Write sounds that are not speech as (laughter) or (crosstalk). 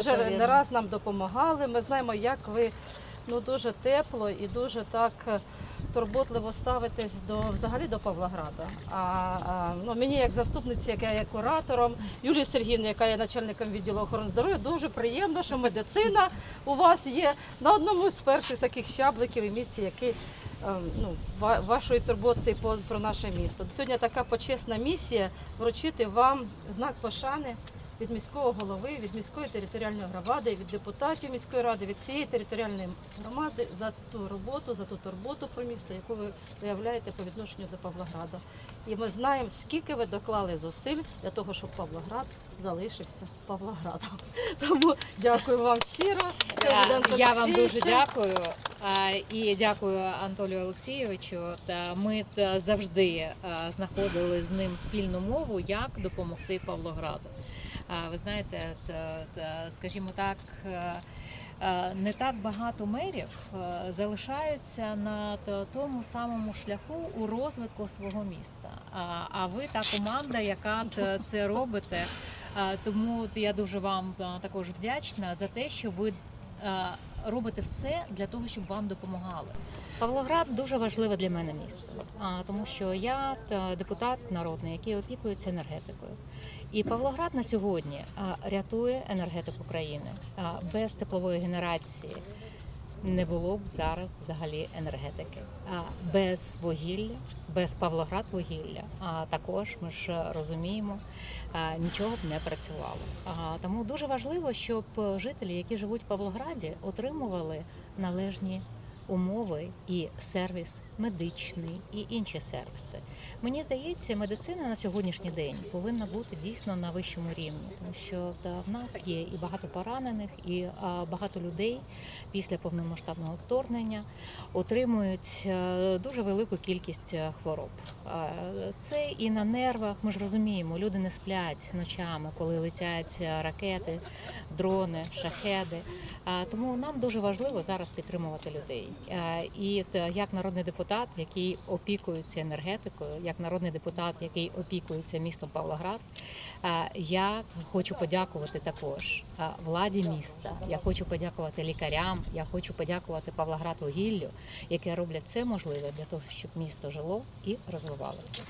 вже не раз нам допомагали. Ми знаємо, як ви ну дуже тепло і дуже так е, турботливо ставитесь до взагалі до Павлограда. А, а ну мені як заступниці, яка є куратором, Юлії Сергіївні, яка є начальником відділу охорони здоров'я, дуже приємно, що медицина у вас є на одному з перших таких щабликів і місці, які е, ну, вашої турботи про наше місто. Сьогодні така почесна місія вручити вам знак пошани від міського голови, від міської територіальної громади, від депутатів міської ради, від цієї територіальної громади за ту роботу, за ту турботу про місто, яку ви виявляєте по відношенню до Павлограда. І ми знаємо, скільки ви доклали зусиль для того, щоб Павлоград залишився Павлоградом. (laughs) Тому дякую вам щиро. Е, Я вам дуже дякую е, і дякую Анатолію Олексійовичу. Ми завжди е, знаходили з ним спільну мову, як допомогти Павлограду. Ви знаєте, скажімо так. е, е, Не так багато мерів е, залишаються на тому самому шляху у розвитку свого міста. А- ви та команда, яка це робите. Тому я дуже вам також вдячна за те, що ви робите все для того, щоб вам допомагали. Павлоград дуже важливе для мене місто, тому що я депутат народний, який опікується енергетикою. І Павлоград на сьогодні рятує енергетику країни. Без теплової генерації не було б зараз взагалі енергетики. А без вугілля, без Павлоград вугілля, а також ми ж розуміємо, нічого б не працювало. А, Тому дуже важливо, щоб жителі, які живуть в Павлограді, отримували належні умови і сервіс медичний і інші сервіси. Мені здається, медицина на сьогоднішній день повинна бути дійсно на вищому рівні, тому що та, в нас є і багато поранених, і а, багато людей після повномасштабного вторгнення отримують е, дуже велику кількість е, хвороб. Е, Це і на нервах. Ми ж розуміємо, люди не сплять ночами, коли летять ракети, дрони, шахеди. А, Тому нам дуже важливо зараз підтримувати людей. Е, І як народний депутат, який опікується енергетикою, як народний депутат, який опікується містом Павлоград, е, я хочу подякувати також е, владі міста. Я хочу подякувати лікарям. Я хочу подякувати Павлоград вугіллю, яке роблять це можливе для того, щоб місто жило і розвивалося.